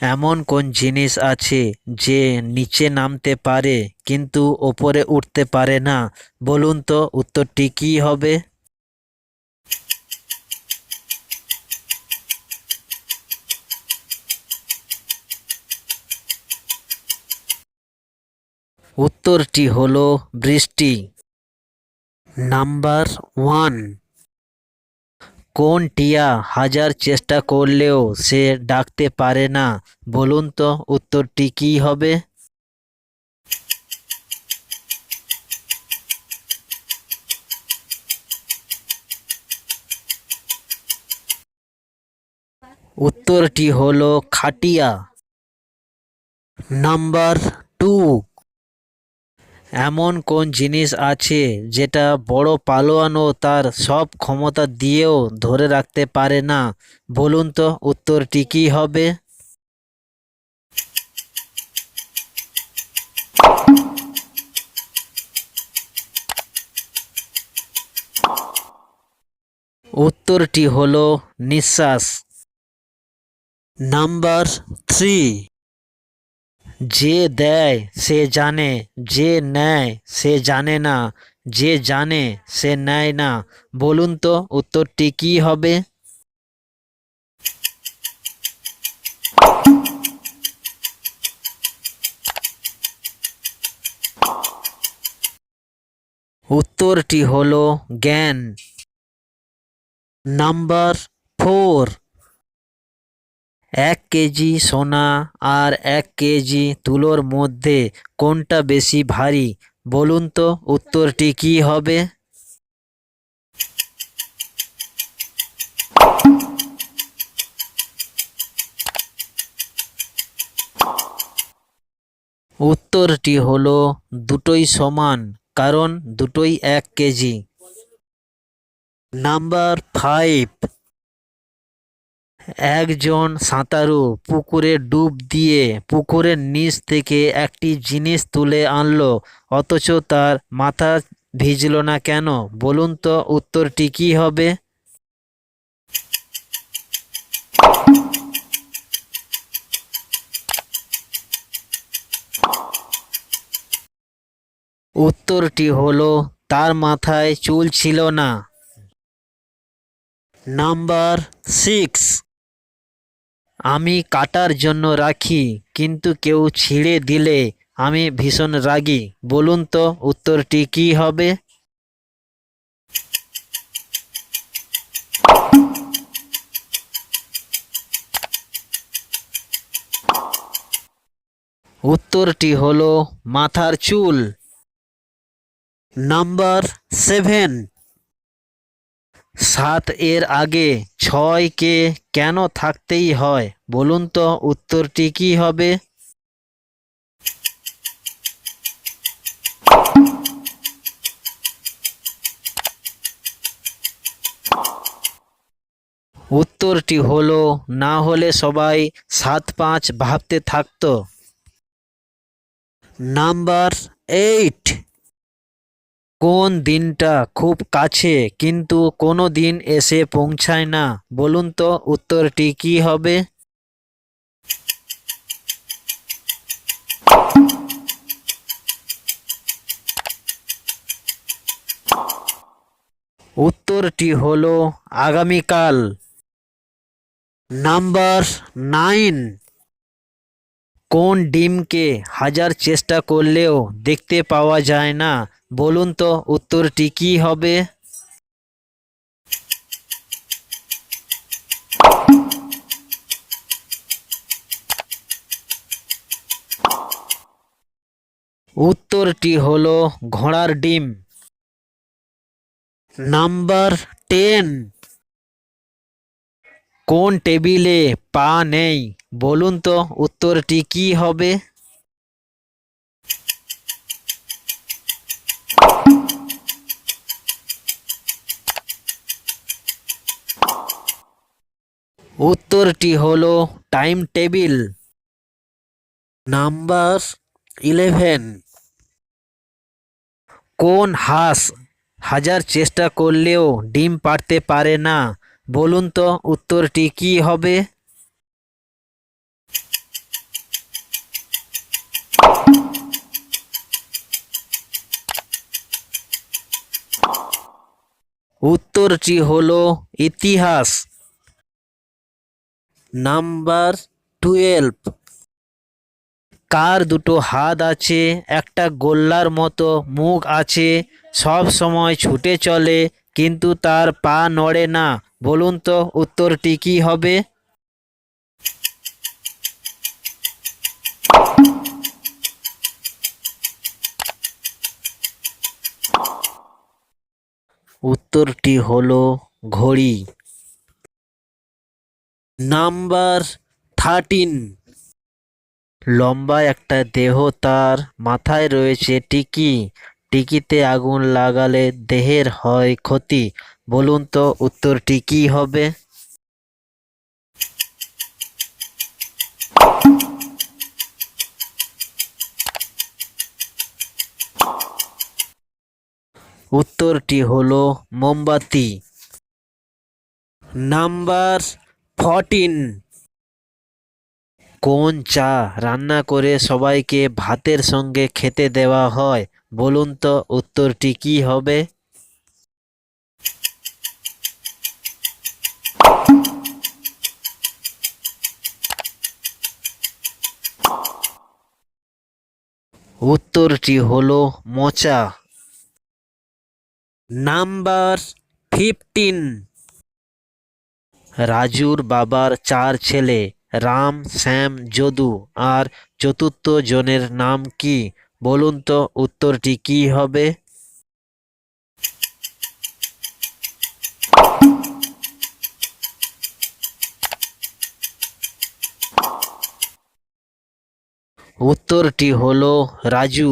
এমন কোন জিনিস আছে যে নিচে নামতে পারে কিন্তু ওপরে উঠতে পারে না? বলুন তো উত্তরটি কী হবে? উত্তরটি হলো বৃষ্টি। Number one. কোন টিয়া হাজার চেষ্টা করলেও সে ডাকতে পারে না? বলুন তো উত্তরটি কী হবে? উত্তরটি হলো খাটিয়া। Number two. এমন কোন জিনিস আছে যেটা বড় পালোয়ানও তার সব ক্ষমতা দিয়েও ধরে রাখতে পারে না? বলুন তো উত্তরটি কী হবে? উত্তরটি হলো নিঃশ্বাস। Number three. যে দেয় সে জানে, যে নেয় সে জানে না, যে জানে সে নেয় না। বলুন তো উত্তরটি কী হবে? উত্তরটি হলো জ্ঞান। Number four. এক কেজি সোনা আর এক কেজি তুলোর মধ্যে কোনটা বেশি ভারী? বলুন তো উত্তরটি কী হবে? উত্তরটি হলো দুটোই সমান, কারণ দুটোই এক কেজি। Number five. একজন সাঁতারু পুকুরে ডুব দিয়ে পুকুরের নিচ থেকে একটি জিনিস তুলে আনলো, অথচ তার মাথা ভিজল না কেন? বলুন তো উত্তরটি কী হবে? উত্তরটি হলো, তার মাথায় চুল ছিল না। নাম্বার সিক্স আমি কাটার জন্য রাখি, কিন্তু কেউ ছিঁড়ে দিলে আমি ভীষণ রাগি। বলুন তো, উত্তরটি কী হবে? উত্তরটি হলো মাথার চুল। Number seven. সাত এর আগে ছয়কে কেন থাকতেই হয়? বলুন তো উত্তরটি কী হবে? উত্তরটি হলো, না হলে সবাই সাত পাঁচ ভাবতে থাকতো। Number eight. কোন দিনটা খুব কাছে, কিন্তু কোনো দিন এসে পৌঁছায় না। বলুন তো উত্তরটি কী হবে? উত্তরটি হলো আগামীকাল। Number nine. কোন ডিমকে হাজার চেষ্টা করলেও দেখতে পাওয়া যায় না? বলুন তো উত্তরটি কী হবে? উত্তরটি হলো ঘোড়ার ডিম। Number ten. কোন টেবিলে পা নেই? বলুন তো উত্তরটি কী হবে? উত্তরটি হলো টাইম টেবিল। Number eleven. কোন হাঁস হাজার চেষ্টা করলেও ডিম পাড়তে পারে না? বলুন তো উত্তরটি কি হবে? উত্তরটি হলো ইতিহাস। Number twelve. কার দুটো হাত আছে? একটা গোল্লার মতো মুখ আছে, সব সময় ছুটে চলে, কিন্তু তার পা নড়ে না। বলুন তো উত্তরটি কি হবে? উত্তরটি হলো ঘড়ি। Number thirteen. লম্বা একটা দেহ তার মাথায় রয়েছে, টিকি। টিকিতে আগুন লাগালে দেহের হয় ক্ষতি। বলুন তো উত্তরটি কি হবে? উত্তরটি হলো মোমবাতি। Number fourteen. কোন চা রান্না করে সবাইকে ভাতের সঙ্গে খেতে দেওয়া হয়? বলুন তো উত্তরটি কি হবে? উত্তরটি হল মোচা। Number fifteen. রাজুর বাবার চার ছেলে রাম শ্যাম যদু আর চতুর্থ জনের নাম কি? বলুন তো উত্তরটি কি হবে? উত্তরটি হলো রাজু।